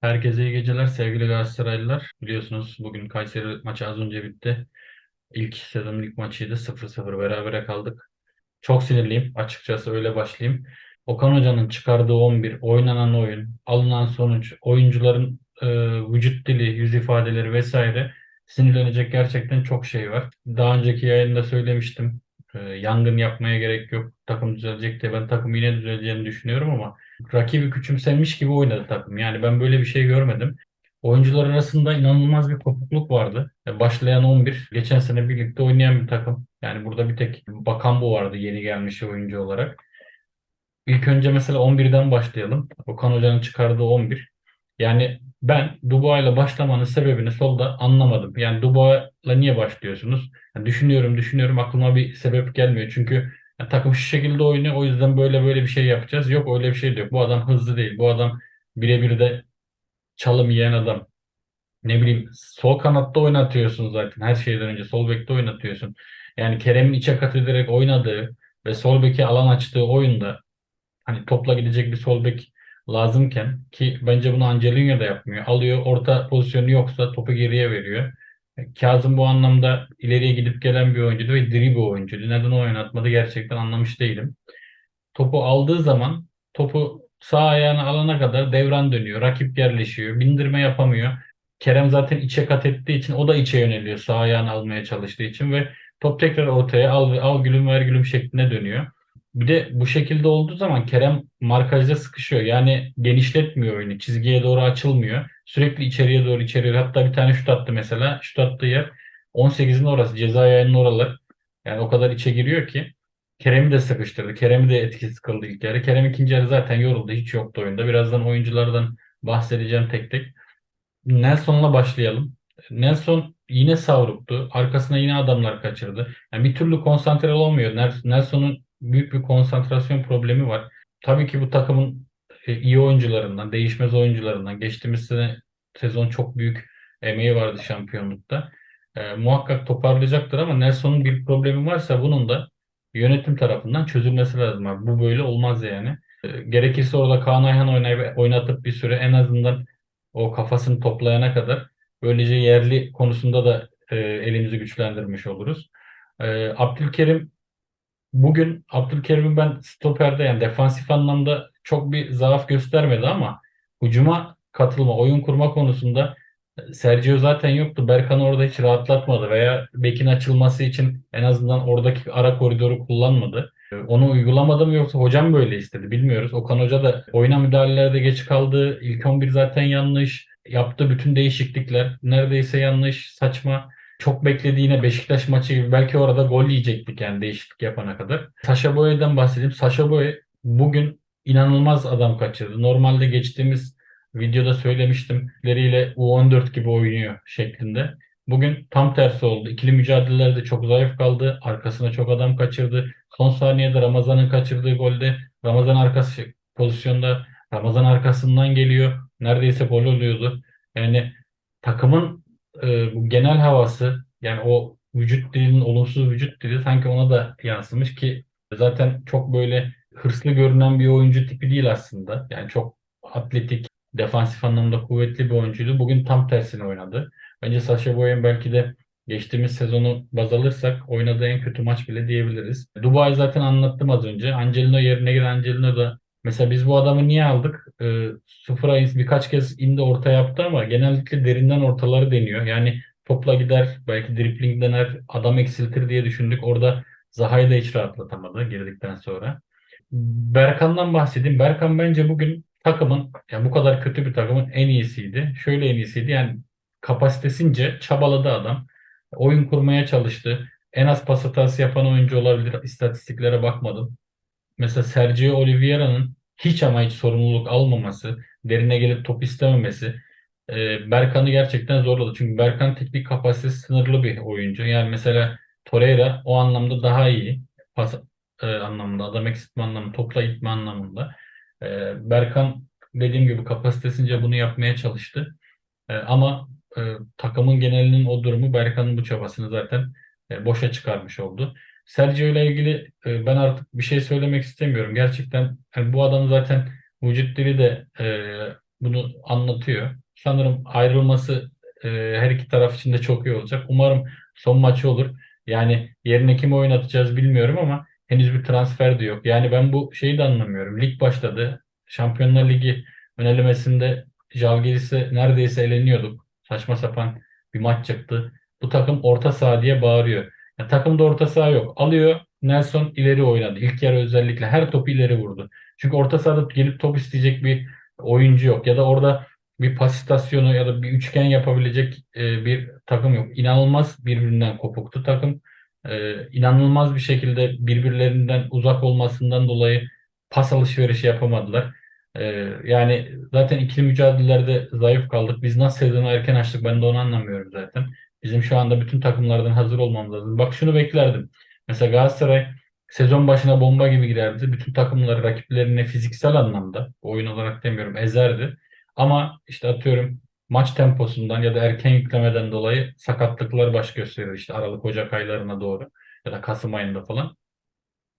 Herkese iyi geceler sevgili Galatasaraylılar. Biliyorsunuz bugün Kayseri maçı az önce bitti. İlk sezonun ilk maçıydı. 0-0 berabere kaldık. Çok sinirliyim. Açıkçası öyle başlayayım. Okan Hoca'nın çıkardığı 11, oynanan oyun, alınan sonuç, oyuncuların e, vücut dili, yüz ifadeleri vesaire sinirlenecek gerçekten çok şey var. Daha önceki yayında söylemiştim. E, yangın yapmaya gerek yok. Takım düzelecek diye. Ben takım yine düzeleceğini düşünüyorum ama rakibi küçümsenmiş gibi oynadı takım. Yani ben böyle bir şey görmedim. Oyuncular arasında inanılmaz bir kopukluk vardı. E, Başlayan 11, geçen sene birlikte oynayan bir takım. Yani burada bir tek Bakan bu vardı yeni gelmiş oyuncu olarak. İlk önce mesela 11'den başlayalım. Okan Hoca'nın çıkardığı 11. Yani ben Dubai'yle başlamanın sebebini solda anlamadım. Yani Dubai'yle niye başlıyorsunuz? Yani düşünüyorum, düşünüyorum aklıma bir sebep gelmiyor. Çünkü ya takım şu şekilde oynuyor. O yüzden böyle böyle bir şey yapacağız. Yok öyle bir şey yok. Bu adam hızlı değil. Bu adam birebir de çalım yiyen adam. Ne bileyim sol kanatta oynatıyorsun zaten. Her şeyden önce sol bekte oynatıyorsun. Yani Kerem'in içe kat ederek oynadığı ve sol beke alan açtığı oyunda hani topla gidecek bir sol bek lazımken ki bence bunu Angelino da yapmıyor. Alıyor orta pozisyonu yoksa topu geriye veriyor. Kazım bu anlamda ileriye gidip gelen bir oyuncuydu ve diri bir oyuncuydu. Neden o oynatmadı gerçekten anlamış değilim. Topu aldığı zaman topu sağ ayağına alana kadar devran dönüyor. Rakip yerleşiyor. Bindirme yapamıyor. Kerem zaten içe kat ettiği için o da içe yöneliyor sağ ayağını almaya çalıştığı için ve top tekrar ortaya al, al gülüm ver gülüm şeklinde dönüyor. Bir de bu şekilde olduğu zaman Kerem markajda sıkışıyor. Yani genişletmiyor oyunu. Çizgiye doğru açılmıyor. Sürekli içeriye doğru içeriye. Hatta bir tane şut attı mesela. Şut attığı yer 18'in orası. Ceza yayının oralar. Yani o kadar içe giriyor ki. Kerem'i de sıkıştırdı. Kerem'i de etkisiz kıldı ilk yarı. Kerem ikinci yarı zaten yoruldu. Hiç yoktu oyunda. Birazdan oyunculardan bahsedeceğim tek tek. Nelson'la başlayalım. Nelson yine savruktu. Arkasına yine adamlar kaçırdı. Yani bir türlü konsantre olamıyor. Nels- Nelson'un büyük bir konsantrasyon problemi var. Tabii ki bu takımın e, iyi oyuncularından, değişmez oyuncularından. Geçtiğimiz sene sezon çok büyük emeği vardı şampiyonlukta. E, muhakkak toparlayacaktır ama Nelson'un bir problemi varsa bunun da yönetim tarafından çözülmesi lazım. Abi. Bu böyle olmaz yani. E, gerekirse orada Kaan Ayhan oynay- oynatıp bir süre en azından o kafasını toplayana kadar böylece yerli konusunda da e, elimizi güçlendirmiş oluruz. E, Abdülkerim bugün Abdülkerim'in ben stoperde yani defansif anlamda çok bir zaaf göstermedi ama hücuma katılma, oyun kurma konusunda e, Sergio zaten yoktu. Berkan orada hiç rahatlatmadı veya bekin açılması için en azından oradaki ara koridoru kullanmadı. E, Onu uygulamadı mı yoksa hocam böyle istedi bilmiyoruz. Okan Hoca da oyuna müdahalelerde geç kaldı. İlk 11 zaten yanlış. Yaptığı bütün değişiklikler neredeyse yanlış, saçma. Çok bekledi yine Beşiktaş maçı gibi. Belki orada gol yiyecektik yani değişiklik yapana kadar. Saşa Boya'dan bahsedeyim. Saşa Boy bugün inanılmaz adam kaçırdı. Normalde geçtiğimiz videoda söylemiştim. Leriyle U14 gibi oynuyor şeklinde. Bugün tam tersi oldu. İkili mücadelelerde çok zayıf kaldı. Arkasına çok adam kaçırdı. Son saniyede Ramazan'ın kaçırdığı golde Ramazan arkası pozisyonda Ramazan arkasından geliyor. Neredeyse gol oluyordu. Yani takımın e, bu genel havası yani o vücut dilinin olumsuz vücut dili sanki ona da yansımış ki zaten çok böyle hırslı görünen bir oyuncu tipi değil aslında. Yani çok atletik, defansif anlamda kuvvetli bir oyuncuydu. Bugün tam tersini oynadı. Bence Sacha Boey'in belki de geçtiğimiz sezonu baz alırsak oynadığı en kötü maç bile diyebiliriz. Dubai zaten anlattım az önce. Angelino yerine giren Angelino da mesela biz bu adamı niye aldık? Ee, sıfıra in- birkaç kez indi orta yaptı ama genellikle derinden ortaları deniyor. Yani topla gider, belki dribling dener, adam eksiltir diye düşündük. Orada Zaha'yı da hiç rahatlatamadı girdikten sonra. Berkan'dan bahsedeyim. Berkan bence bugün takımın yani bu kadar kötü bir takımın en iyisiydi. Şöyle en iyisiydi. Yani kapasitesince çabaladı adam. Oyun kurmaya çalıştı. En az pas hatası yapan oyuncu olabilir. İstatistiklere bakmadım. Mesela Sergio Oliveira'nın hiç ama hiç sorumluluk almaması, derine gelip top istememesi e, Berkan'ı gerçekten zorladı. Çünkü Berkan teknik kapasitesi sınırlı bir oyuncu. Yani mesela Torreira o anlamda daha iyi. Pas e, anlamında, adam eksiltme anlamında, topla itme anlamında. E, Berkan dediğim gibi kapasitesince bunu yapmaya çalıştı. E, ama e, takımın genelinin o durumu Berkan'ın bu çabasını zaten e, boşa çıkarmış oldu. Sergio ile ilgili e, ben artık bir şey söylemek istemiyorum. Gerçekten yani bu adam zaten vücut dili de e, bunu anlatıyor. Sanırım ayrılması e, her iki taraf için de çok iyi olacak. Umarım son maçı olur. Yani yerine kimi oynatacağız bilmiyorum ama henüz bir transfer de yok. Yani ben bu şeyi de anlamıyorum. Lig başladı. Şampiyonlar Ligi önelemesinde Žalgiris'e neredeyse eleniyorduk. Saçma sapan bir maç çıktı. Bu takım orta saha diye bağırıyor. Ya, takımda orta saha yok. Alıyor Nelson ileri oynadı. İlk yarı özellikle her topu ileri vurdu. Çünkü orta sahada gelip top isteyecek bir oyuncu yok. Ya da orada bir pas istasyonu ya da bir üçgen yapabilecek e, bir takım yok. İnanılmaz birbirinden kopuktu takım. E, inanılmaz bir şekilde birbirlerinden uzak olmasından dolayı pas alışverişi yapamadılar. E, yani zaten ikili mücadelelerde zayıf kaldık. Biz nasıl sezonu erken açtık ben de onu anlamıyorum zaten. Bizim şu anda bütün takımlardan hazır olmamız lazım. Bak şunu beklerdim. Mesela Galatasaray sezon başına bomba gibi girerdi. Bütün takımları rakiplerine fiziksel anlamda, oyun olarak demiyorum, ezerdi. Ama işte atıyorum maç temposundan ya da erken yüklemeden dolayı sakatlıklar baş gösteriyor işte Aralık Ocak aylarına doğru ya da Kasım ayında falan.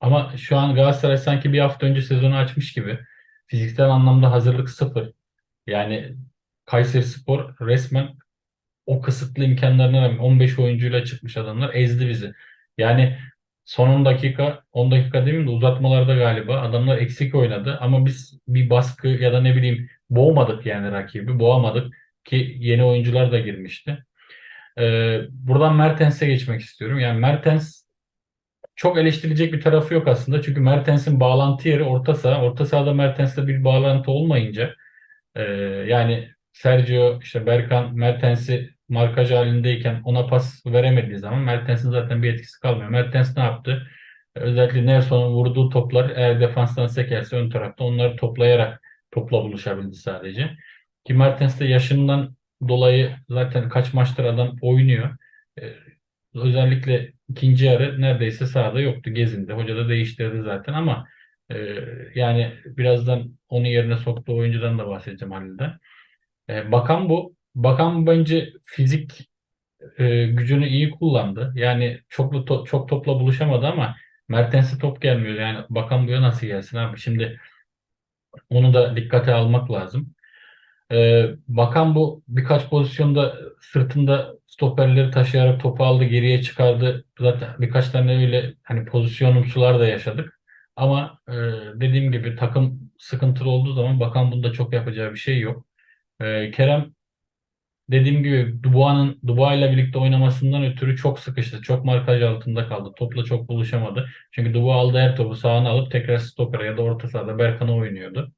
Ama şu an Galatasaray sanki bir hafta önce sezonu açmış gibi. Fiziksel anlamda hazırlık sıfır. Yani Kayserispor resmen o kısıtlı imkanlarına rağmen 15 oyuncuyla çıkmış adamlar ezdi bizi. Yani son 10 dakika 10 dakika demeyeyim de uzatmalarda galiba adamlar eksik oynadı ama biz bir baskı ya da ne bileyim boğmadık yani rakibi boğamadık ki yeni oyuncular da girmişti. Ee, buradan Mertens'e geçmek istiyorum. Yani Mertens çok eleştirilecek bir tarafı yok aslında. Çünkü Mertens'in bağlantı yeri orta saha. Orta sahada Mertens'le bir bağlantı olmayınca e, yani Sergio, işte Berkan, Mertens'i markaj halindeyken ona pas veremediği zaman Mertens'in zaten bir etkisi kalmıyor. Mertens ne yaptı? Özellikle Nelson'un vurduğu toplar eğer defanstan sekerse ön tarafta onları toplayarak topla buluşabildi sadece. Ki Mertens de yaşından dolayı zaten kaç maçtır adam oynuyor. Ee, özellikle ikinci yarı neredeyse sahada yoktu. Gezindi. Hoca da değiştirdi zaten ama e, yani birazdan onun yerine soktuğu oyuncudan da bahsedeceğim Halil'de. E, bakan bu. Bakan bence fizik e, gücünü iyi kullandı. Yani çoklu to- çok topla buluşamadı ama Mertens'e top gelmiyor. Yani bakan buya nasıl gelsin abi? Şimdi onu da dikkate almak lazım. E, bakan bu birkaç pozisyonda sırtında stoperleri taşıyarak topu aldı, geriye çıkardı. Zaten birkaç tane öyle hani pozisyonumsular da yaşadık. Ama e, dediğim gibi takım sıkıntılı olduğu zaman bakan bunda çok yapacağı bir şey yok. E, Kerem dediğim gibi Dubois'ın Dubois ile birlikte oynamasından ötürü çok sıkıştı. Çok markaj altında kaldı. Topla çok buluşamadı. Çünkü Dubois aldı her topu sağına alıp tekrar stopere ya da orta sahada Berkan'a oynuyordu.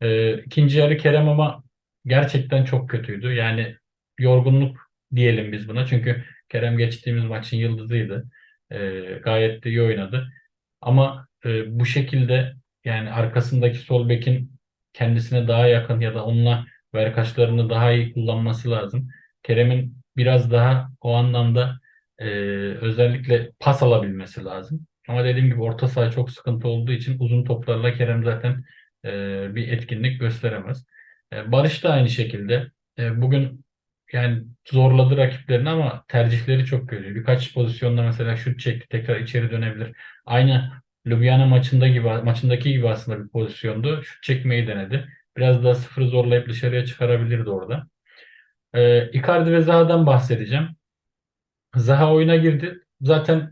Ee, ikinci yarı Kerem ama gerçekten çok kötüydü. Yani yorgunluk diyelim biz buna. Çünkü Kerem geçtiğimiz maçın yıldızıydı. Ee, gayet de iyi oynadı. Ama e, bu şekilde yani arkasındaki sol bekin kendisine daha yakın ya da onunla verkaçlarını daha iyi kullanması lazım. Kerem'in biraz daha o anlamda e, özellikle pas alabilmesi lazım. Ama dediğim gibi orta saha çok sıkıntı olduğu için uzun toplarla Kerem zaten e, bir etkinlik gösteremez. E, Barış da aynı şekilde. E, bugün yani zorladı rakiplerini ama tercihleri çok kötü. Birkaç pozisyonda mesela şut çekti tekrar içeri dönebilir. Aynı Ljubljana maçında gibi maçındaki gibi aslında bir pozisyondu. Şut çekmeyi denedi. Biraz daha sıfırı zorlayıp dışarıya çıkarabilirdi orada. Ee, Icardi ve Zaha'dan bahsedeceğim. Zaha oyuna girdi. Zaten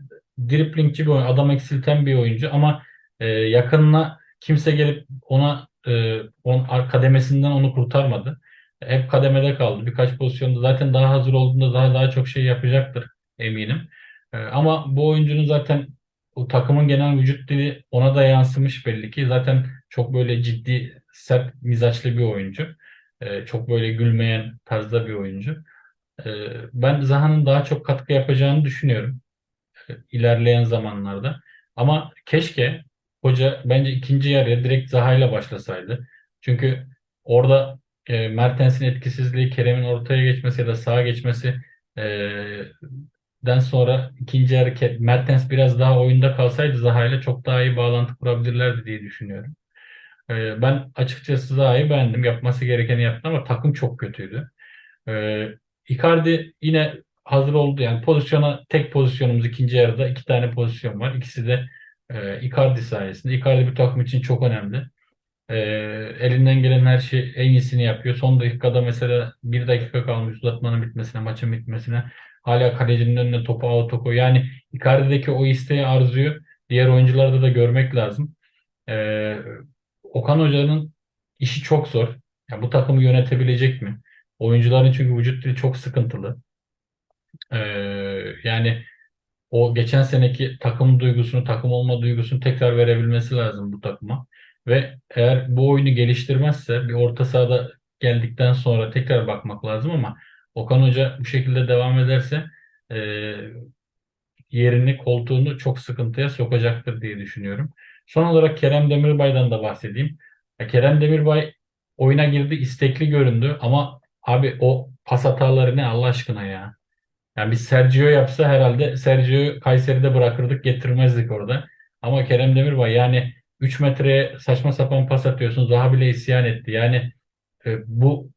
driplingçi bir oyuncu, adam eksilten bir oyuncu ama e, yakınına kimse gelip ona e, on, kademesinden onu kurtarmadı. Hep kademede kaldı. Birkaç pozisyonda zaten daha hazır olduğunda daha daha çok şey yapacaktır eminim. E, ama bu oyuncunun zaten o takımın genel vücut dili ona da yansımış belli ki. Zaten çok böyle ciddi, sert mizaçlı bir oyuncu. E, çok böyle gülmeyen tarzda bir oyuncu. E, ben Zaha'nın daha çok katkı yapacağını düşünüyorum e, ilerleyen zamanlarda. Ama keşke hoca bence ikinci yarıya direkt Zaha ile başlasaydı. Çünkü orada e, Mertens'in etkisizliği, Kerem'in ortaya geçmesi ya da sağa geçmesi e, den sonra ikinci hareket Mertens biraz daha oyunda kalsaydı Zaha ile çok daha iyi bağlantı kurabilirlerdi diye düşünüyorum. Ee, ben açıkçası Zaha'yı beğendim. Yapması gerekeni yaptı ama takım çok kötüydü. Ee, Icardi yine hazır oldu. Yani pozisyona tek pozisyonumuz ikinci yarıda iki tane pozisyon var. İkisi de e, Icardi sayesinde. Icardi bir takım için çok önemli. Ee, elinden gelen her şey en iyisini yapıyor. Son dakikada mesela bir dakika kalmış uzatmanın bitmesine, maçın bitmesine. Hala kalecinin önüne topu auto koyuyor. Yani Icardi'deki o isteği arzuyu diğer oyuncularda da görmek lazım. Ee, Okan Hoca'nın işi çok zor. Ya bu takımı yönetebilecek mi? Oyuncuların çünkü vücut dili çok sıkıntılı. Ee, yani o geçen seneki takım duygusunu, takım olma duygusunu tekrar verebilmesi lazım bu takıma. Ve eğer bu oyunu geliştirmezse bir orta sahada geldikten sonra tekrar bakmak lazım ama Okan Hoca bu şekilde devam ederse e, yerini, koltuğunu çok sıkıntıya sokacaktır diye düşünüyorum. Son olarak Kerem Demirbay'dan da bahsedeyim. Ya Kerem Demirbay oyuna girdi, istekli göründü ama abi o pas hataları ne Allah aşkına ya. Yani biz Sergio yapsa herhalde Sergio'yu Kayseri'de bırakırdık, getirmezdik orada. Ama Kerem Demirbay yani 3 metreye saçma sapan pas atıyorsun. Zaha bile isyan etti. Yani e, bu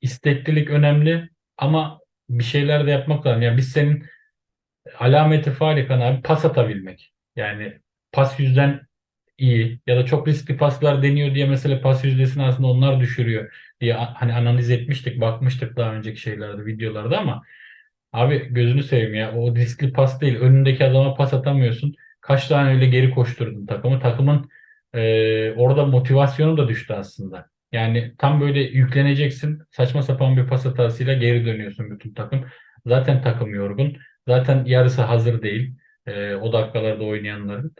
isteklilik önemli ama bir şeyler de yapmak lazım. Yani biz senin alameti farikan abi pas atabilmek. Yani pas yüzden iyi ya da çok riskli paslar deniyor diye mesela pas yüzdesini aslında onlar düşürüyor diye hani analiz etmiştik, bakmıştık daha önceki şeylerde, videolarda ama abi gözünü seveyim ya o riskli pas değil. Önündeki adama pas atamıyorsun. Kaç tane öyle geri koşturdun takımı. Takımın e, orada motivasyonu da düştü aslında. Yani tam böyle yükleneceksin. Saçma sapan bir pas hatasıyla geri dönüyorsun bütün takım. Zaten takım yorgun. Zaten yarısı hazır değil. e, o dakikalarda oynayanların.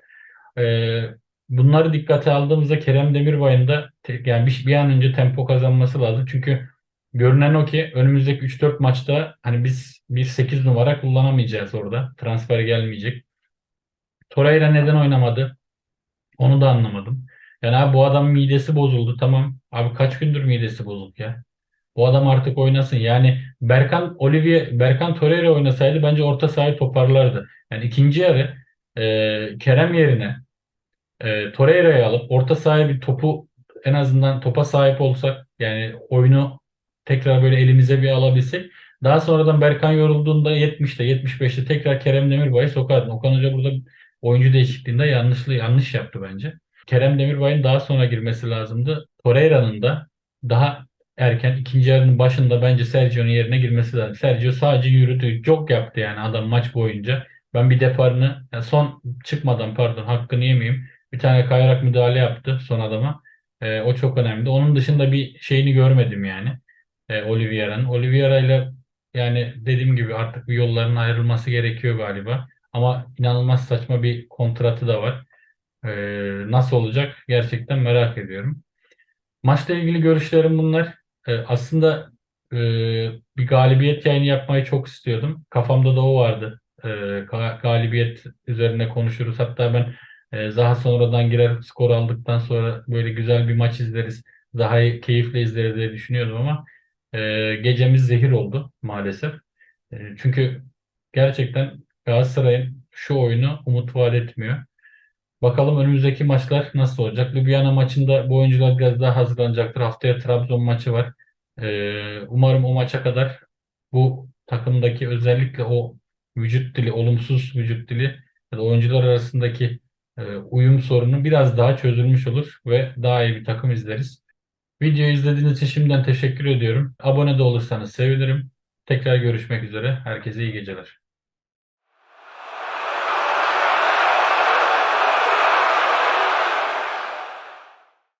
Bunları dikkate aldığımızda Kerem Demirbay'ın da yani bir, bir an önce tempo kazanması lazım. Çünkü görünen o ki önümüzdeki 3-4 maçta hani biz bir 8 numara kullanamayacağız orada. Transfer gelmeyecek. Torreira neden oynamadı? Onu da anlamadım. Yani abi bu adam midesi bozuldu. Tamam. Abi kaç gündür midesi bozuk ya? Bu adam artık oynasın. Yani Berkan Olivier, Berkan Torreira oynasaydı bence orta sahayı toparlardı. Yani ikinci yarı e, Kerem yerine e, Torreira'yı alıp orta sahaya bir topu en azından topa sahip olsak yani oyunu tekrar böyle elimize bir alabilsek daha sonradan Berkan yorulduğunda 70'te 75'te tekrar Kerem Demirbay'ı sokardın. Okan Hoca burada oyuncu değişikliğinde yanlışlı yanlış yaptı bence. Kerem Demirbay'ın daha sonra girmesi lazımdı. Torreira'nın da daha erken ikinci yarının başında bence Sergio'nun yerine girmesi lazım. Sergio sadece yürüdü. Çok yaptı yani adam maç boyunca. Ben bir defarını yani son çıkmadan pardon hakkını yemeyeyim. Bir tane kayarak müdahale yaptı son adama. Ee, o çok önemli. Onun dışında bir şeyini görmedim yani. E, Oliveira'nın. Oliveira ile yani dediğim gibi artık bir yolların ayrılması gerekiyor galiba. Ama inanılmaz saçma bir kontratı da var. Ee, nasıl olacak gerçekten merak ediyorum. Maçla ilgili görüşlerim bunlar. Ee, aslında e, bir galibiyet yayını yapmayı çok istiyordum. Kafamda da o vardı. Ga- galibiyet üzerine konuşuruz. Hatta ben e, Zaha sonradan girer skor aldıktan sonra böyle güzel bir maç izleriz. Zaha'yı keyifle izleriz diye düşünüyordum ama e, gecemiz zehir oldu maalesef. E, çünkü gerçekten Galatasaray'ın şu oyunu umut vaat etmiyor. Bakalım önümüzdeki maçlar nasıl olacak? Ljubljana maçında bu oyuncular biraz daha hazırlanacaktır. Haftaya Trabzon maçı var. Ee, umarım o maça kadar bu takımdaki özellikle o vücut dili, olumsuz vücut dili ya da oyuncular arasındaki e, uyum sorunu biraz daha çözülmüş olur ve daha iyi bir takım izleriz. Videoyu izlediğiniz için şimdiden teşekkür ediyorum. Abone de olursanız sevinirim. Tekrar görüşmek üzere. Herkese iyi geceler.